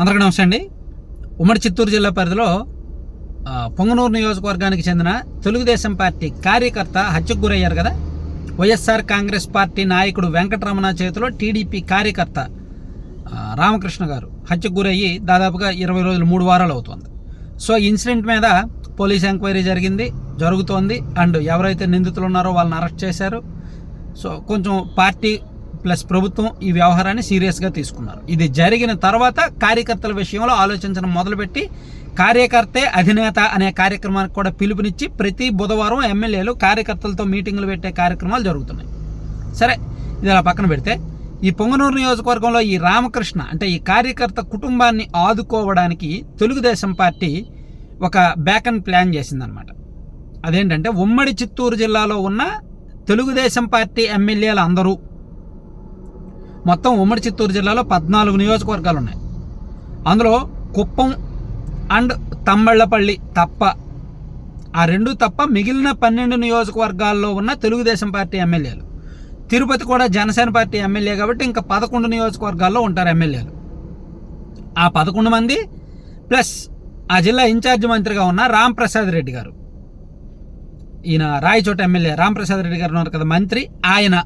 అందరికీ నమస్తే అండి. ఉమ్మడి చిత్తూరు జిల్లా పరిధిలో పొంగనూరు నియోజకవర్గానికి చెందిన తెలుగుదేశం పార్టీ కార్యకర్త హత్యకు గురయ్యారు కదా. వైఎస్ఆర్ కాంగ్రెస్ పార్టీ నాయకుడు వెంకటరమణ చేతిలో టీడీపీ కార్యకర్త రామకృష్ణ గారు హత్యకు గురయ్యి దాదాపుగా ఇరవై రోజులు మూడు వారాలు అవుతుంది. సో ఇన్సిడెంట్ మీద పోలీస్ ఎంక్వైరీ జరిగింది జరుగుతోంది. అండ్ ఎవరైతే నిందితులు ఉన్నారో వాళ్ళని అరెస్ట్ చేశారు. సో కొంచెం పార్టీ ప్లస్ ప్రభుత్వం ఈ వ్యవహారాన్ని సీరియస్గా తీసుకున్నారు. ఇది జరిగిన తర్వాత కార్యకర్తల విషయంలో ఆలోచించడం మొదలుపెట్టి కార్యకర్తే అధినేత అనే కార్యక్రమానికి కూడా పిలుపునిచ్చి ప్రతి బుధవారం ఎమ్మెల్యేలు కార్యకర్తలతో మీటింగులు పెట్టే కార్యక్రమాలు జరుగుతున్నాయి. సరే ఇది అలా పక్కన పెడితే ఈ పొంగనూరు నియోజకవర్గంలో ఈ రామకృష్ణ అంటే ఈ కార్యకర్త కుటుంబాన్ని ఆదుకోవడానికి తెలుగుదేశం పార్టీ ఒక బ్యాకన్ ప్లాన్ చేసిందనమాట అదేంటంటే ఉమ్మడి చిత్తూరు జిల్లాలో ఉన్న తెలుగుదేశం పార్టీ ఎమ్మెల్యేలు అందరూ మొత్తం ఉమ్మడి చిత్తూరు జిల్లాలో పద్నాలుగు నియోజకవర్గాలు ఉన్నాయి. అందులో కుప్పం అండ్ తమ్మళ్ళపల్లి తప్ప ఆ రెండు తప్ప మిగిలిన పన్నెండు నియోజకవర్గాల్లో ఉన్న తెలుగుదేశం పార్టీ ఎమ్మెల్యేలు. తిరుపతి కూడా జనసేన పార్టీ ఎమ్మెల్యే కాబట్టి ఇంకా పదకొండు నియోజకవర్గాల్లో ఉంటారు ఎమ్మెల్యేలు. ఆ పదకొండు మంది ప్లస్ ఆ జిల్లా ఇన్ఛార్జ్ మంత్రిగా ఉన్న రామ్ ప్రసాద్ రెడ్డి గారు. ఈయన రాయచోట ఎమ్మెల్యే రామప్రసాద్ రెడ్డి గారు ఉన్నారు కదా మంత్రి. ఆయన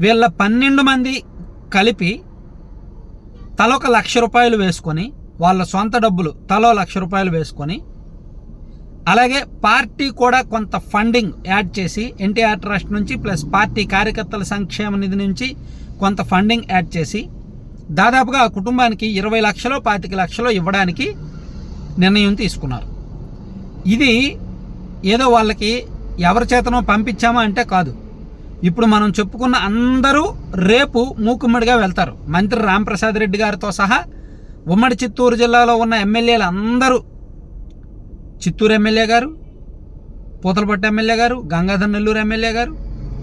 వీళ్ళ పన్నెండు మంది కలిపి తలొక లక్ష రూపాయలు వేసుకొని వాళ్ళ సొంత డబ్బులు తలో లక్ష రూపాయలు వేసుకొని అలాగే పార్టీ కూడా కొంత ఫండింగ్ యాడ్ చేసి ఎన్టీఆర్ ట్రస్ట్ నుంచి ప్లస్ పార్టీ కార్యకర్తల సంక్షేమ నిధి నుంచి కొంత ఫండింగ్ యాడ్ చేసి దాదాపుగా ఆ కుటుంబానికి ఇరవై లక్షలో పాతిక లక్షలు ఇవ్వడానికి నిర్ణయం తీసుకున్నారు. ఇది ఏదో వాళ్ళకి ఎవరి చేతనో పంపించామా అంటే కాదు. ఇప్పుడు మనం చెప్పుకున్న అందరూ రేపు మూకుమ్మడిగా వెళ్తారు. మంత్రి రాంప్రసాద్ రెడ్డి గారితో సహా ఉమ్మడి చిత్తూరు జిల్లాలో ఉన్న ఎమ్మెల్యేలు అందరూ చిత్తూరు ఎమ్మెల్యే గారు పూతలపట్టు ఎమ్మెల్యే గారు గంగాధర్ నెల్లూరు ఎమ్మెల్యే గారు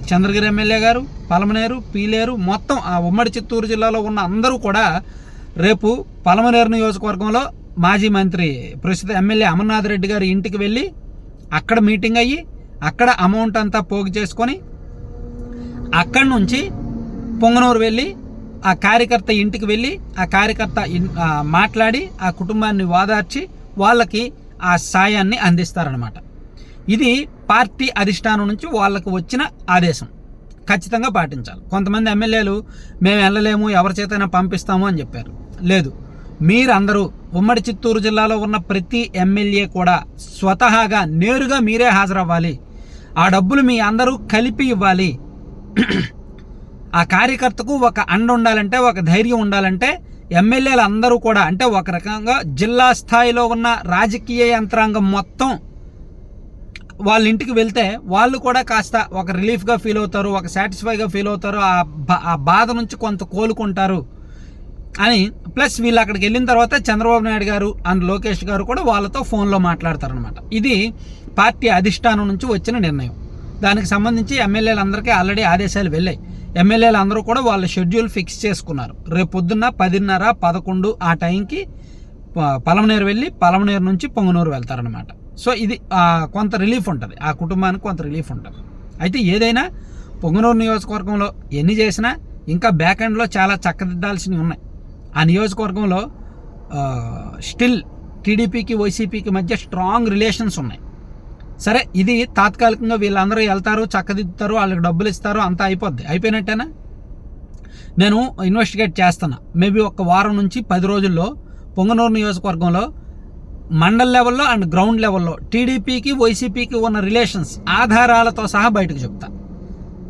చంద్రగిరి ఎమ్మెల్యే గారు పలమనేరు పీలేరు మొత్తం ఆ ఉమ్మడి చిత్తూరు జిల్లాలో ఉన్న అందరూ కూడా రేపు పలమనేరు నియోజకవర్గంలో మాజీ మంత్రి ప్రస్తుత ఎమ్మెల్యే అమర్నాథ్ రెడ్డి గారి ఇంటికి వెళ్ళి అక్కడ మీటింగ్ అయ్యి అక్కడ అమౌంట్ అంతా పోగు చేసుకొని అక్కడి నుంచి పొంగనూరు వెళ్ళి ఆ కార్యకర్త ఇంటికి వెళ్ళి ఆ కార్యకర్త మాట్లాడి ఆ కుటుంబాన్ని వాదార్చి వాళ్ళకి ఆ సాయాన్ని అందిస్తారనమాట ఇది పార్టీ అధిష్టానం నుంచి వాళ్ళకు వచ్చిన ఆదేశం. ఖచ్చితంగా పాటించాలి. కొంతమంది ఎమ్మెల్యేలు మేము వెళ్ళలేము ఎవరి చేతైనా పంపిస్తాము అని చెప్పారు. లేదు. మీరందరూ ఉమ్మడి చిత్తూరు జిల్లాలో ఉన్న ప్రతి ఎమ్మెల్యే కూడా స్వతహాగా నేరుగా మీరే హాజరవ్వాలి. ఆ డబ్బులు మీ అందరూ కలిపి ఇవ్వాలి. ఆ కార్యకర్తకు ఒక అండ ఉండాలంటే ఒక ధైర్యం ఉండాలంటే ఎమ్మెల్యేలు అందరూ కూడా అంటే ఒక రకంగా జిల్లా స్థాయిలో ఉన్న రాజకీయ యంత్రాంగం మొత్తం వాళ్ళ ఇంటికి వెళ్తే వాళ్ళు కూడా కాస్త ఒక రిలీఫ్గా ఫీల్ అవుతారు ఒక సాటిస్ఫైగా ఫీల్ అవుతారు ఆ బా- ఆ బాధ నుంచి కొంత కోలుకుంటారు అని. ప్లస్ వీళ్ళు అక్కడికి వెళ్ళిన తర్వాత చంద్రబాబు నాయుడు గారు అండ్ లోకేష్ గారు కూడా వాళ్ళతో ఫోన్లో మాట్లాడతారనమాట ఇది పార్టీ అధిష్టానం నుంచి వచ్చిన నిర్ణయం. దానికి సంబంధించి ఎమ్మెల్యేలందరికీ ఆల్రెడీ ఆదేశాలు వెళ్ళాయి. ఎమ్మెల్యేలు అందరూ కూడా వాళ్ళ షెడ్యూల్ ఫిక్స్ చేసుకున్నారు. రేపు పొద్దున్న పదిన్నర పదకొండు ఆ టైంకి పలమనేరు వెళ్ళి పలమనేరు నుంచి పొంగనూరు వెళ్తారనమాట సో ఇది కొంత రిలీఫ్ ఉంటుంది. ఆ కుటుంబానికి కొంత రిలీఫ్ ఉంటుంది. అయితే ఏదైనా పొంగనూరు నియోజకవర్గంలో ఎన్ని చేసినా ఇంకా బ్యాక్ ఎండ్లో చాలా చక్కదిద్దాల్సినవి ఉన్నాయి. ఆ నియోజకవర్గంలో స్టిల్ టీడీపీకి వైసీపీకి మధ్య స్ట్రాంగ్ రిలేషన్స్ ఉన్నాయి. సరే ఇది తాత్కాలికంగా వీళ్ళందరూ వెళ్తారు చక్కదిద్దుతారు వాళ్ళకి డబ్బులు ఇస్తారు అంతా అయిపోద్ది. అయిపోయినట్టేనా? నేను ఇన్వెస్టిగేట్ చేస్తున్నా. మేబీ ఒక వారం నుంచి పది రోజుల్లో పొంగనూరు నియోజకవర్గంలో మండల్ లెవెల్లో అండ్ గ్రౌండ్ లెవెల్లో టీడీపీకి వైసీపీకి ఉన్న రిలేషన్స్ ఆధారాలతో సహా బయటకు చెప్తా.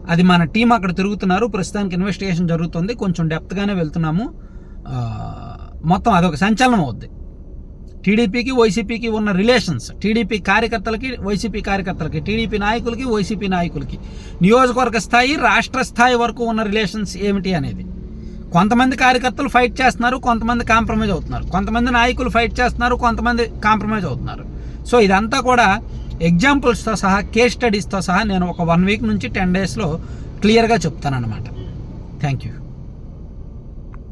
అది మన టీం అక్కడ తిరుగుతున్నారు. ప్రస్తుతానికి ఇన్వెస్టిగేషన్ జరుగుతుంది. కొంచెం డెప్త్గానే వెళ్తున్నాము. మొత్తం అదొక సంచలనం అవుద్ది. టీడీపీకి వైసీపీకి ఉన్న రిలేషన్స్ టీడీపీ కార్యకర్తలకి వైసీపీ కార్యకర్తలకి టీడీపీ నాయకులకి వైసీపీ నాయకులకి నియోజకవర్గ స్థాయి రాష్ట్ర స్థాయి వరకు ఉన్న రిలేషన్స్ ఏమిటి అనేది. కొంతమంది కార్యకర్తలు ఫైట్ చేస్తున్నారు కొంతమంది కాంప్రమైజ్ అవుతున్నారు. కొంతమంది నాయకులు ఫైట్ చేస్తున్నారు కొంతమంది కాంప్రమైజ్ అవుతున్నారు. సో ఇదంతా కూడా ఎగ్జాంపుల్స్తో సహా కేస్ స్టడీస్తో సహా నేను ఒక వన్ వీక్ నుంచి టెన్ డేస్లో క్లియర్గా చెప్తాను అనమాట థ్యాంక్ యూ.